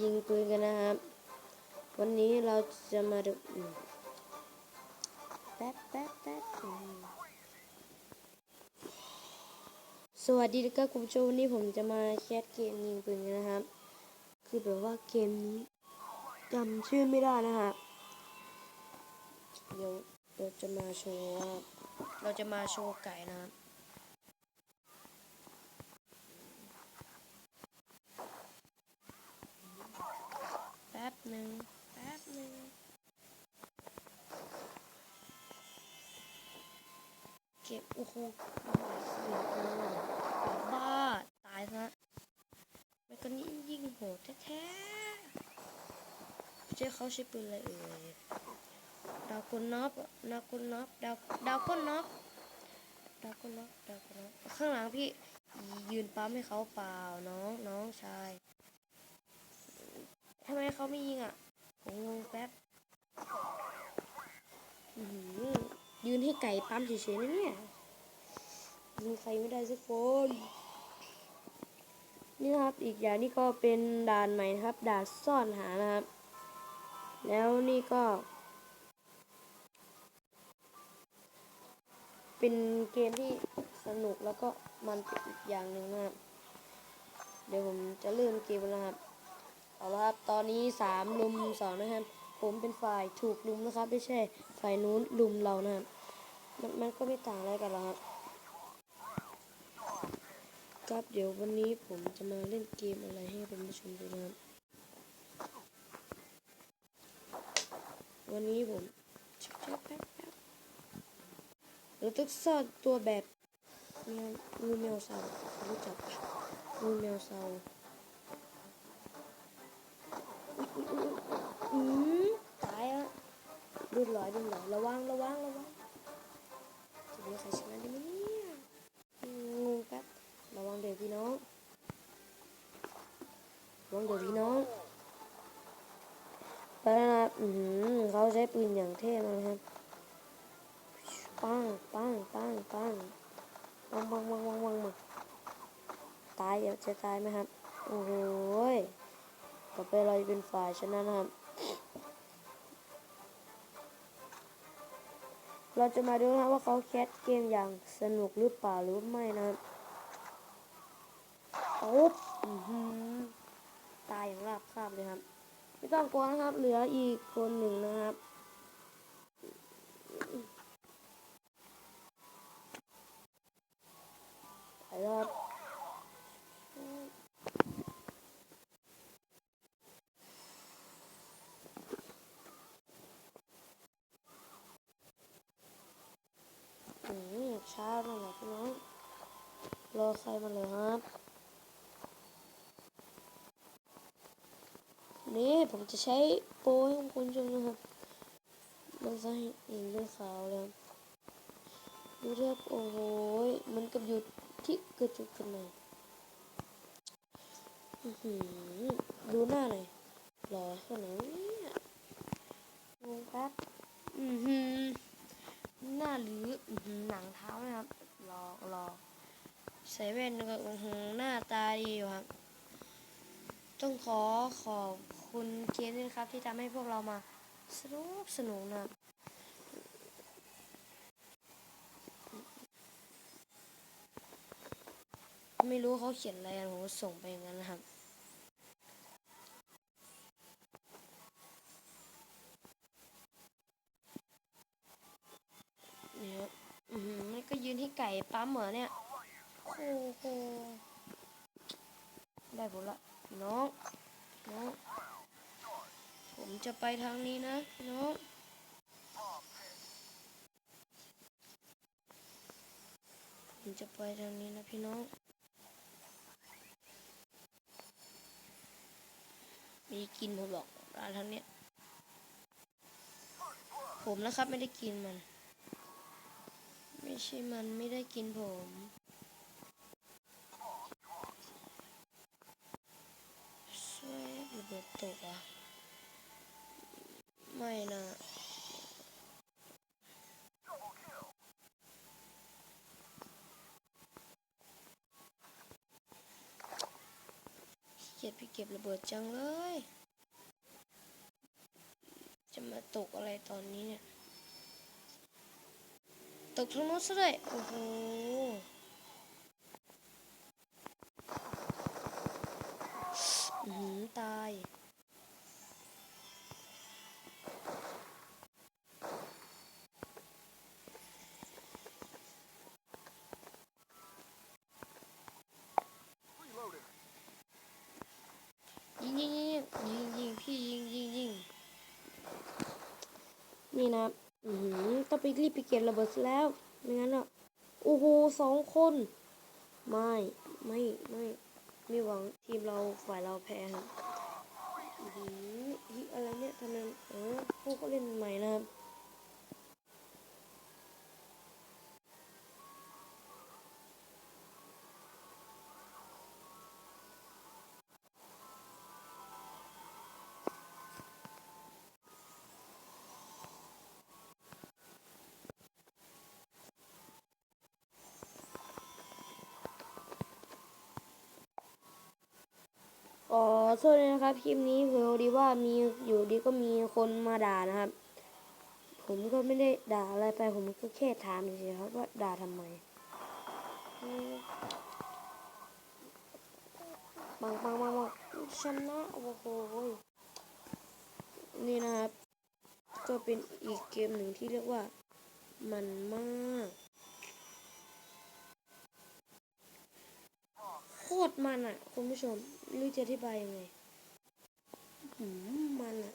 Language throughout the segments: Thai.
ยิงปืนกันนะครับ วันนี้เราจะมาดูแป๊บแป๊บแป๊บสวัสดีครับคุณผู้ชมวันนี้ผมจะมาแคสเกมยิงปืนกันนะครับ คือแบบว่าเกมนี้จำชื่อไม่ได้นะครับเดี๋ยวเราจะมาโชว์ว่าเราจะมาโชว์ไก่นะครับ แป๊บหนึ่งแป๊บหนึ่งเก็บโอ้โหเสียงปืนบ้า ตายซะมันก็นี่ยิงโหดแท้ๆเจ้เขาใช้ปืนอะไรเอ่ยดาวคนน็อปดาวคนน็อปดาวดาวคนน็อปดาวคนน็อปดาวคนน็อปข้างหลังพี่ยืนปั๊มให้เขาเปล่าน้องน้องชายทำไมเขาไม่ยิงอะผมงงแป๊บยืนให้ไก่ปั๊มเฉยๆนะเนี่ย ยิงใครไม่ได้สักคนนี่นะครับอีกอย่างนี่ก็เป็นด่านใหม่นะครับ ด่านซ่อนหานะครับ แล้วนี่ก็ เป็นเกมที่สนุกแล้วก็มันเป็นอีกอย่างหนึ่งนะครับ เดี๋ยวผมจะเริ่มเกมแล้วครับเอาละครับตอนนี้สามลุมสองนะครับ ผมเป็นฝ่ายถูกลุมนะครับ ไม่ใช่ฝ่ายนู้นลุมเรานะครับมันมันก็ไม่ต่างอะไรกันหรอกครับ ครับเดี๋ยววันนี้ผมจะมาเล่นเกมอะไรให้คุณผู้ชมดูนะครับ วันนี้ผมเราต้องซ่อนตัวแบบมวงูแมวเสารู้จักปะงูแมวเสาอืมตายอะดุนลอยดุนลอยระวังระวังระวังจะมีใครชนะได้ไหมเนี่ยอืมงงแป๊บระวังเดี๋ยวพี่น้อง ระวังเดี๋ยวพี่น้องไปแล้วนะครับอืมเขาใช้ปืนอย่างเท่มากนะครับปังปังปังปังปังปังปังปังปังปังตายเดี๋ยวจะตายไหมครับ โอ้โหยต่อไปเราจะเป็นฝ่ายชนะนะครับ เราจะมาดูนะครับว่าเขาแคสเกมอย่างสนุกหรือเปล่าหรือไม่นะครับโอ๊บอื้อหือตายอย่าง ราบคาบเลยครับ ไม่ต้องกลัวนะครับ เหลืออีกคนหนึ่งนะครับไปแล้วครับอืมช้าหน่อยพี่น้องรอใครมาเลยครับ นี่ผมจะใช้โปรให้คุณชมนะครับ มันจะให้เห็นเป็นขาวเลยครับดูเทียบโอ้โหมันกับอยู่ที่กระจุกกันเลยอื้อหือดูหน้าหน่อยหล่อขนาดนี้เนี่ยงงแป๊บอือหือหน้าหรือหนังเท้านะครับหลอกหลอกใส่แว่นก็อื้อหือหน้าตาดีอยู่ครับ ต้องขอขอบ คุณเกมด้วยนครับที่ทำให้พวกเรามาสนุกสนุกนะไม่รู้เขาเขียนอะไรกันผมก็ส่งไปอย่างนั้นนะครับ เนี่ยอือหือมันก็ยืนให้ไก่ปั๊มเหมือเนี่ยโอ้โหได้ผลละน้อง น้อง ผมจะไปทางนี้นะน้องผมจะไปทางนี้นะพี่น้อง ไม่ได้กินผมหรอกร้านทางเนี้ย ผมนะครับไม่ได้กินมัน ไม่ใช่มันไม่ได้กินผมช่วยระเบิดตกอะ ไม่นะ เกลี ยดพี่เก็บระเบิดจังเลย จะมาตกอะไรตอนนี้เนี่ย ตกทางโน้นซะด้วยโอ้โหหือตาย ยิงยิงยิงยิงยิงพี่ยิงยิงยิง นี่นะอือหือต้องไปรีบไปเก็บระเบิดแล้วไม่งั้นอะโอ้โหสองคน ไม่ไม่ไม่ไม่หวังทีมเราฝ่ายเราแพ้ครับอืออฮิอะไรเนี่ยทำไมเออพวกเขาเล่น โทษเลยนะครับ คลิปนี้เผื่อดีว่ามีอยู่ดีก็มีคนมาด่านะครับ ผมก็ไม่ได้ด่าอะไรไป ผมก็แค่ถามเฉยๆครับว่าด่าทำไมอืมปังปังปังปังชนะโอ้โหนี่นะครับ ก็เป็นอีกเกมหนึ่งที่เรียกว่า มันมากโคตรมันอะ คุณผู้ชม รู้จะอธิบายยังไงมันอะ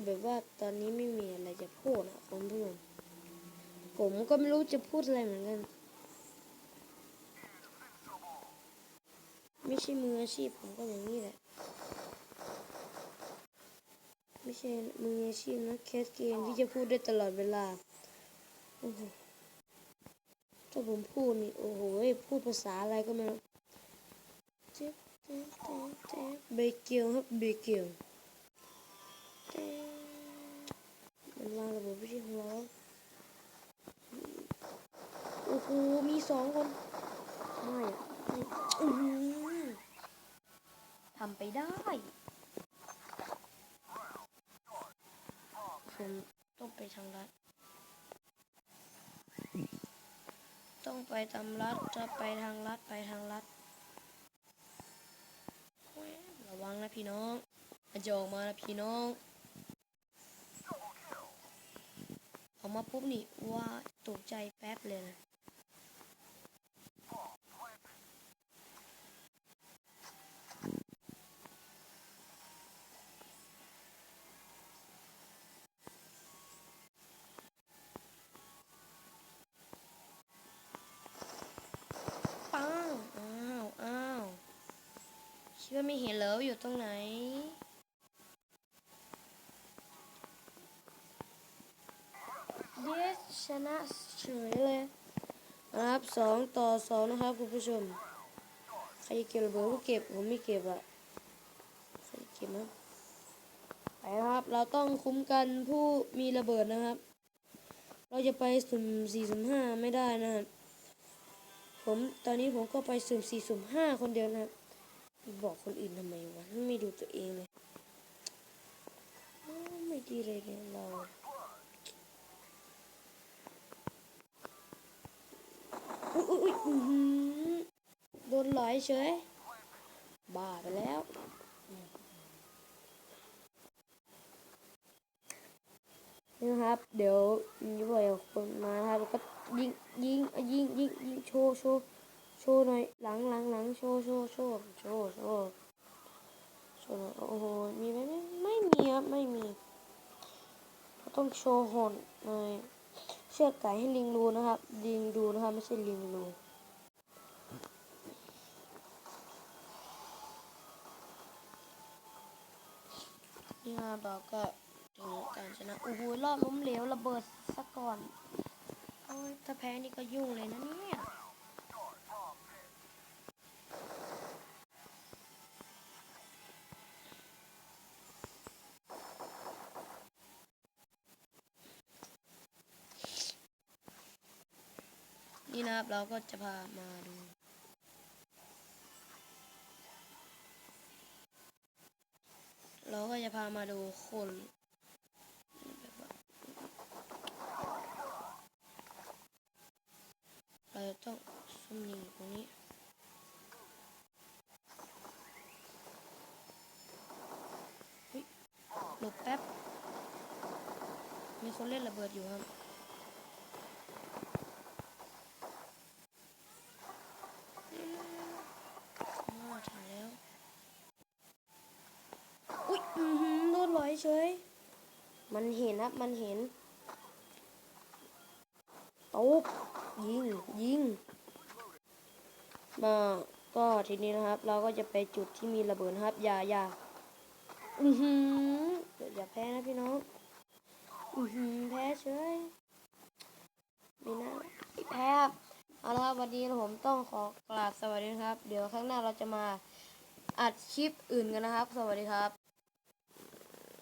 คือแบบว่าตอนนี้ไม่มีอะไรจะพูดอะคุณผู้ชมผมก็ไม่รู้จะพูดอะไรเหมือนกัน ไม่ใช่มืออาชีพผมก็อย่างนี้แหละ ไม่ใช่มืออาชีพนะแคสเกมที่จะพูดได้ตลอดเวลา โอ้โห ถ้าผมพูดนี่โอ้โห พูดภาษาอะไรก็ไม่รู้เจ๊บเจ๊บเจ๊บเบเบเกิลครับเบเกิล มันวางระบบไม่ใช่ของเราโอ้โหมีสองคนไม่ทำไปได้ผมต้องไปทางลัดต้องไปทำลัดจะไปทางลัดไปทางลัดระวังนะพี่น้องมันจะออกมานะพี่น้อง อกมาปุ๊บนี่ว่าตกใจแป๊บเลยนะปังอ้าวอ้าวคิดว่าไม่เห็นเหรออยู่ตรงไหน ดสชนะเฉยเลยนะครับสองต่อสองนะครับคุณผู้ชม ใครเก็บระเบิดก็เก็บผมไม่เก็บอะใครเก็บนะไปนะครับ เราต้องคุ้มกันผู้มีระเบิดนะครับ เราจะไปสุ่มสี่สุ่มห้าไม่ได้นะครับผมตอนนี้ผมก็ไปสุ่มสี่สุ่มห้าคนเดียวนะครับบอกคนอื่นทำไมวะไม่ดูตัวเองเลยไม่ดีเลยเนี่ยเรา อุ๊ยอุ๊ยอุ้ยโดนหลอยเฉย บ้าไปแล้วนี่นะครับ เดี๋ยวมีบ่อยคนมาครับแล้วก็ยิงยิงยิงยิงยิงโชว์โชว์โชว์หน่อย หลังหลังหลังโชว์โชว์โชว์โชว์โชว์โชว์หน่อยโอ้โห มีไหมไม่ไม่มีครับ ไม่มี ต้องโชว์หอนหน่อย เชือกไก่ให้ลิงดูนะครับ ลิงดูนะครับ ไม่ใช่ลิงดูนี่ครับเราก็ถึงการชนะโอ้โหรอดล้มเหลวระเบิดซะก่อนโอ้ยถ้าแพ้นี่ก็ยุ่งเลยนะเนี่ย นี่นะครับเราก็จะพามาดู เราก็จะพามาดูคนเราจะต้องซุ่มยิงตรงนี้เฮ้ยหลบแป๊บ มีคนเล่นระเบิดอยู่ครับ อ๋อถ่ายแล้ว อุ๊ย อือหือโดนลอยเฉย มันเห็นครับ มันเห็นตุ๊บยิง ยิง มาก็ทีนี้นะครับ เราก็จะไปจุดที่มีระเบิดครับ อย่าอย่าอือหืออย่าแพ้นะพี่น้อง อือหือแพ้เฉยไม่น่าแพ้ครับเอาละครับวันนี้ผมต้องขอกราบสวัสดีครับ เดี๋ยวข้างหน้าเราจะมาอัดคลิปอื่นกันนะครับ สวัสดีครับ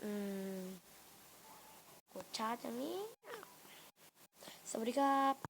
อืม ชาร์จอย่างนี้ สวัสดีครับ